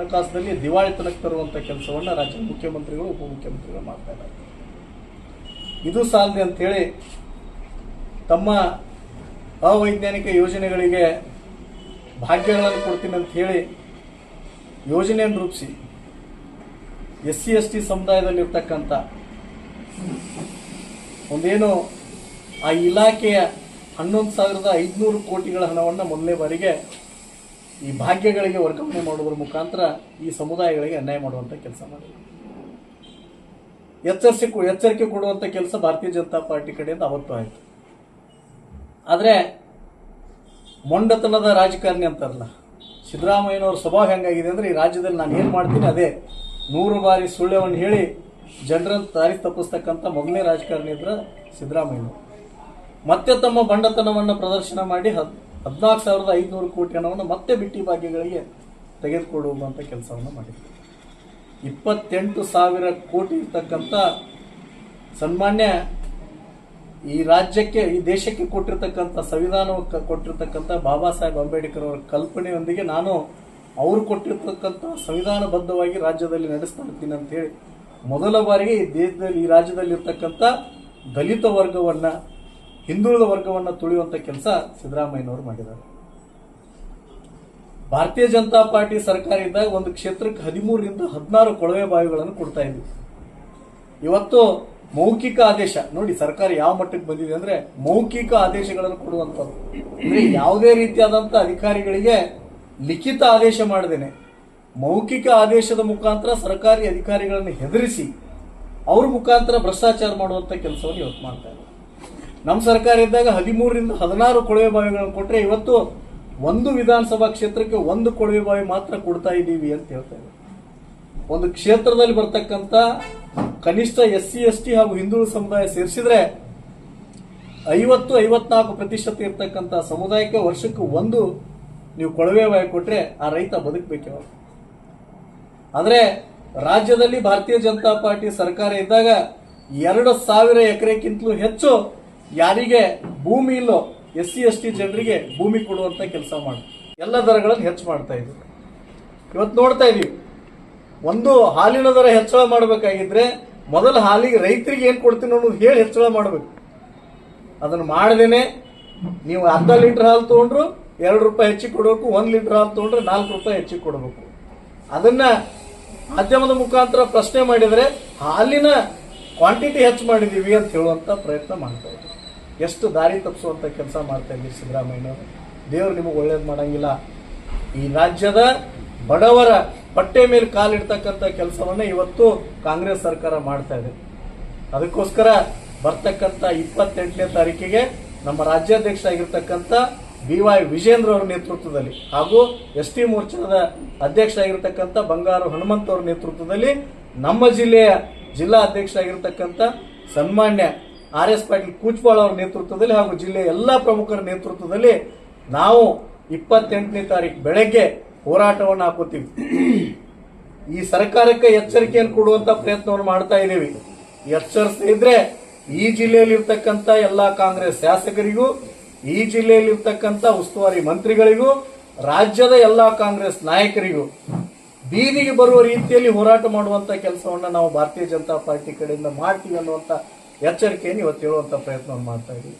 ಹಣಕಾಸಿನಲ್ಲಿ ದಿವಾಳಿತನಕ್ಕೆ ತರುವಂತ ಕೆಲಸವನ್ನ ರಾಜ್ಯದ ಮುಖ್ಯಮಂತ್ರಿಗಳು, ಉಪಮುಖ್ಯಮಂತ್ರಿಗಳು ಮಾಡ್ತಾ ಇದ್ದಾರೆ. ಇದು ಸಾಲದೆ ಅಂತೇಳಿ ತಮ್ಮ ಅವೈಜ್ಞಾನಿಕ ಯೋಜನೆಗಳಿಗೆ ಭಾಗ್ಯಗಳನ್ನು ಕೊಡ್ತೀನಿ ಅಂತ ಹೇಳಿ ಯೋಜನೆಯನ್ನು ರೂಪಿಸಿ ಎಸ್ ಸಿ ಎಸ್ ಟಿ ಸಮುದಾಯದಲ್ಲಿರ್ತಕ್ಕಂಥ ಒಂದೇನು ಆ ಇಲಾಖೆಯ ಹನ್ನೊಂದು ಸಾವಿರದ ಐದುನೂರು ಕೋಟಿಗಳ ಹಣವನ್ನು ಮೊದಲನೇ ಬಾರಿಗೆ ಈ ಭಾಗ್ಯಗಳಿಗೆ ವರ್ಗಾವಣೆ ಮಾಡುವುದರ ಮುಖಾಂತರ ಈ ಸಮುದಾಯಗಳಿಗೆ ಅನ್ಯಾಯ ಮಾಡುವಂಥ ಕೆಲಸ ಮಾಡಿದೆ ಎಚ್ಚರಿಸಿ ಎಚ್ಚರಿಕೆ ಕೊಡುವಂಥ ಕೆಲಸ ಭಾರತೀಯ ಜನತಾ ಪಾರ್ಟಿ ಕಡೆಯಿಂದ ಅವತ್ತು ಆಯಿತು. ಆದರೆ ಮೊಂಡತನದ ರಾಜಕಾರಣಿ ಅಂತಾರಲ್ಲ, ಸಿದ್ದರಾಮಯ್ಯನವ್ರ ಸ್ವಭಾವ ಹೆಂಗಾಗಿದೆ ಅಂದರೆ ಈ ರಾಜ್ಯದಲ್ಲಿ ನಾನು ಏನು ಮಾಡ್ತೀನಿ ಅದೇ ನೂರು ಬಾರಿ ಸುಳ್ಳ್ಯವನ್ನು ಹೇಳಿ ಜನರನ್ನು ದಾರಿ ತಪ್ಪಿಸ್ತಕ್ಕಂಥ ಮೊದಲನೇ ರಾಜಕಾರಣಿ ಇದ್ರ ಸಿದ್ದರಾಮಯ್ಯನವರು. ಮತ್ತೆ ತಮ್ಮ ಬಂಡತನವನ್ನು ಪ್ರದರ್ಶನ ಮಾಡಿ ಹದ್ ಹದಿನಾಲ್ಕು ಸಾವಿರದ ಐದುನೂರು ಕೋಟಿ ಹಣವನ್ನು ಮತ್ತೆ ಬಿಟ್ಟಿ ಭಾಗ್ಯಗಳಿಗೆ ತೆಗೆದುಕೊಡುವಂಥ ಕೆಲಸವನ್ನು ಮಾಡಿದ್ರು. ಇಪ್ಪತ್ತೆಂಟು ಸಾವಿರ ಕೋಟಿ ಇರ್ತಕ್ಕಂಥ ಸನ್ಮಾನ್ಯ ಈ ರಾಜ್ಯಕ್ಕೆ, ಈ ದೇಶಕ್ಕೆ ಕೊಟ್ಟಿರ್ತಕ್ಕಂಥ ಸಂವಿಧಾನಕ್ಕೆ ಕೊಟ್ಟಿರ್ತಕ್ಕಂಥ ಬಾಬಾ ಸಾಹೇಬ್ ಅಂಬೇಡ್ಕರ್ ಅವರ ಕಲ್ಪನೆಯೊಂದಿಗೆ ನಾನು ಅವರು ಕೊಟ್ಟಿರ್ತಕ್ಕಂಥ ಸಂವಿಧಾನಬದ್ಧವಾಗಿ ರಾಜ್ಯದಲ್ಲಿ ನಡೆಸ್ತಾ ಇರ್ತೀನಿ ಅಂತ ಹೇಳಿ ಮೊದಲ ಬಾರಿಗೆ ಈ ದೇಶದಲ್ಲಿ, ಈ ರಾಜ್ಯದಲ್ಲಿ ಇರ್ತಕ್ಕಂಥ ದಲಿತ ವರ್ಗವನ್ನ ಹಿಂದುಳಿದ ವರ್ಗವನ್ನ ತುಳಿಯುವಂತ ಕೆಲಸ ಸಿದ್ದರಾಮಯ್ಯನವರು ಮಾಡಿದ್ದಾರೆ. ಭಾರತೀಯ ಜನತಾ ಪಾರ್ಟಿ ಸರ್ಕಾರ ಇದ್ದಾಗ ಒಂದು ಕ್ಷೇತ್ರಕ್ಕೆ ಹದಿಮೂರರಿಂದ ಹದಿನಾರು ಕೊಳವೆ ಬಾವಿಗಳನ್ನು ಕೊಡ್ತಾ ಇದ್ವಿ. ಇವತ್ತು ಮೌಖಿಕ ಆದೇಶ, ನೋಡಿ ಸರ್ಕಾರ ಯಾವ ಮಟ್ಟಕ್ಕೆ ಬಂದಿದೆ ಅಂದ್ರೆ ಮೌಖಿಕ ಆದೇಶಗಳನ್ನು ಕೊಡುವಂಥದ್ದು. ಅಂದ್ರೆ ಯಾವುದೇ ರೀತಿಯಾದಂಥ ಅಧಿಕಾರಿಗಳಿಗೆ ಲಿಖಿತ ಆದೇಶ ಮಾಡದೇನೆ. ಮೌಖಿಕ ಆದೇಶದ ಮುಖಾಂತರ ಸರ್ಕಾರಿ ಅಧಿಕಾರಿಗಳನ್ನು ಹೆದರಿಸಿ ಅವ್ರ ಮುಖಾಂತರ ಭ್ರಷ್ಟಾಚಾರ ಮಾಡುವಂತ ಕೆಲಸವನ್ನು ಇವತ್ತು ಮಾಡ್ತಾ ಇದ್ದಾರೆ. ನಮ್ಮ ಸರ್ಕಾರ ಇದ್ದಾಗ ಹದಿಮೂರರಿಂದ ಹದಿನಾರು ಕೊಳವೆ ಬಾವಿಗಳನ್ನು ಕೊಟ್ಟರೆ ಇವತ್ತು ಒಂದು ವಿಧಾನಸಭಾ ಕ್ಷೇತ್ರಕ್ಕೆ ಒಂದು ಕೊಳವೆ ಬಾವಿ ಮಾತ್ರ ಕೊಡ್ತಾ ಇದ್ದೀವಿ ಅಂತ ಹೇಳ್ತಾ ಒಂದು ಕ್ಷೇತ್ರದಲ್ಲಿ ಬರ್ತಕ್ಕಂಥ ಕನಿಷ್ಠ ಎಸ್ ಸಿ ಎಸ್ ಟಿ ಹಾಗೂ ಹಿಂದೂ ಸಮುದಾಯ ಸೇರಿಸಿದ್ರೆ ಐವತ್ತು, ಐವತ್ನಾಲ್ಕು ಪ್ರತಿಶತ ಇರ್ತಕ್ಕಂಥ ಸಮುದಾಯಕ್ಕೆ ವರ್ಷಕ್ಕೆ ಒಂದು ನೀವು ಕೊಳವೆ ಬಾವಿ ಕೊಟ್ಟರೆ ಆ ರೈತ ಬದುಕಬೇಕು ಆದರೆ ರಾಜ್ಯದಲ್ಲಿ ಭಾರತೀಯ ಜನತಾ ಪಾರ್ಟಿ ಸರ್ಕಾರ ಇದ್ದಾಗ ಎರಡು ಸಾವಿರ ಎಕರೆಗಿಂತಲೂ ಹೆಚ್ಚು ಯಾರಿಗೆ ಭೂಮಿ ಇಲ್ಲೋ ಎಸ್ ಸಿ ಎಸ್ ಜನರಿಗೆ ಭೂಮಿ ಕೊಡುವಂತ ಕೆಲಸ ಮಾಡಿ. ಎಲ್ಲ ದರಗಳನ್ನು ಹೆಚ್ಚು ಮಾಡ್ತಾ ಇದ್ರು ಇವತ್ತು ನೋಡ್ತಾ ಇದೀವಿ, ಒಂದು ಹಾಲಿನ ದರ ಹೆಚ್ಚಳ ಮಾಡಬೇಕಾಗಿದ್ರೆ ಮೊದಲು ಹಾಲಿಗೆ ರೈತರಿಗೆ ಏನು ಕೊಡ್ತೀನಿ ಅನ್ನೋದು ಹೇಳಿ ಹೆಚ್ಚಳ ಮಾಡಬೇಕು. ಅದನ್ನು ಮಾಡದೇನೆ ನೀವು ಅರ್ಧ ಲೀಟರ್ ಹಾಲು ತೊಗೊಂಡ್ರು ಎರಡು ರೂಪಾಯಿ ಹೆಚ್ಚಿಗೆ ಕೊಡಬೇಕು, ಒಂದು ಲೀಟರ್ ಹಾಲು ತೊಗೊಂಡ್ರೆ ನಾಲ್ಕು ರೂಪಾಯಿ ಹೆಚ್ಚಿಗೆ ಕೊಡಬೇಕು. ಅದನ್ನ ಮಾಧ್ಯಮದ ಮುಖಾಂತರ ಪ್ರಶ್ನೆ ಮಾಡಿದರೆ ಹಾಲಿನ ಕ್ವಾಂಟಿಟಿ ಹೆಚ್ಚು ಮಾಡಿದ್ದೀವಿ ಅಂತ ಹೇಳುವಂತ ಪ್ರಯತ್ನ ಮಾಡ್ತಾ ಇದ್ದೀವಿ ಎಷ್ಟು ದಾರಿ ತಪ್ಪಿಸುವಂತ ಕೆಲಸ ಮಾಡ್ತಾ ಇದ್ದೀರಿ ಸಿದ್ದರಾಮಯ್ಯನವರು? ದೇವ್ರು ನಿಮಗೆ ಒಳ್ಳೇದು ಮಾಡಂಗಿಲ್ಲ. ಈ ರಾಜ್ಯದ ಬಡವರ ಪಟ್ಟೆ ಮೇಲೆ ಕಾಲಿಡ್ತಕ್ಕಂಥ ಕೆಲಸವನ್ನು ಇವತ್ತು ಕಾಂಗ್ರೆಸ್ ಸರ್ಕಾರ ಮಾಡ್ತಾ ಇದೆ. ಅದಕ್ಕೋಸ್ಕರ ಬರ್ತಕ್ಕಂಥ ಇಪ್ಪತ್ತೆಂಟನೇ ತಾರೀಕಿಗೆ ನಮ್ಮ ರಾಜ್ಯಾಧ್ಯಕ್ಷ ಆಗಿರ್ತಕ್ಕಂಥ ಬಿ ವೈ ವಿಜೇಂದ್ರ ಅವರ ನೇತೃತ್ವದಲ್ಲಿ ಹಾಗೂ ಎಸ್ ಟಿ ಮೋರ್ಚಾದ ಅಧ್ಯಕ್ಷ ಆಗಿರ್ತಕ್ಕಂಥ ಬಂಗಾರು ಹನುಮಂತ ಅವರ ನೇತೃತ್ವದಲ್ಲಿ ನಮ್ಮ ಜಿಲ್ಲೆಯ ಜಿಲ್ಲಾ ಅಧ್ಯಕ್ಷ ಆಗಿರ್ತಕ್ಕಂಥ ಸನ್ಮಾನ್ಯ ಆರ್ ಎಸ್ ಪಾಟೀಲ್ ಕೂಚ್ಬಾಳ್ ಅವರ ನೇತೃತ್ವದಲ್ಲಿ ಹಾಗೂ ಜಿಲ್ಲೆಯ ಎಲ್ಲ ಪ್ರಮುಖರ ನೇತೃತ್ವದಲ್ಲಿ ನಾವು ಇಪ್ಪತ್ತೆಂಟನೇ ತಾರೀಕು ಬೆಳಗ್ಗೆ ಹೋರಾಟವನ್ನು ಹಾಕೋತೀವಿ ಈ ಸರ್ಕಾರಕ್ಕೆ ಎಚ್ಚರಿಕೆಯನ್ನು ಕೊಡುವಂತ ಪ್ರಯತ್ನವನ್ನು ಮಾಡ್ತಾ ಇದ್ದೀವಿ. ಎಚ್ಚರಿಸಿದ್ರೆ ಈ ಜಿಲ್ಲೆಯಲ್ಲಿ ಇರ್ತಕ್ಕಂಥ ಎಲ್ಲ ಕಾಂಗ್ರೆಸ್ ಶಾಸಕರಿಗೂ, ಈ ಜಿಲ್ಲೆಯಲ್ಲಿ ಇರ್ತಕ್ಕಂಥ ಉಸ್ತುವಾರಿ ಮಂತ್ರಿಗಳಿಗೂ, ರಾಜ್ಯದ ಎಲ್ಲ ಕಾಂಗ್ರೆಸ್ ನಾಯಕರಿಗೂ, ಬೀದಿಗೆ ಬರುವ ರೀತಿಯಲ್ಲಿ ಹೋರಾಟ ಮಾಡುವಂತ ಕೆಲಸವನ್ನ ನಾವು ಭಾರತೀಯ ಜನತಾ ಪಾರ್ಟಿ ಕಡೆಯಿಂದ ಮಾಡ್ತೀವಿ ಅನ್ನುವಂತ ಎಚ್ಚರಿಕೆಯನ್ನು ಇವತ್ತು ಹೇಳುವಂತ ಪ್ರಯತ್ನವನ್ನು ಮಾಡ್ತಾ ಇದ್ದೀವಿ.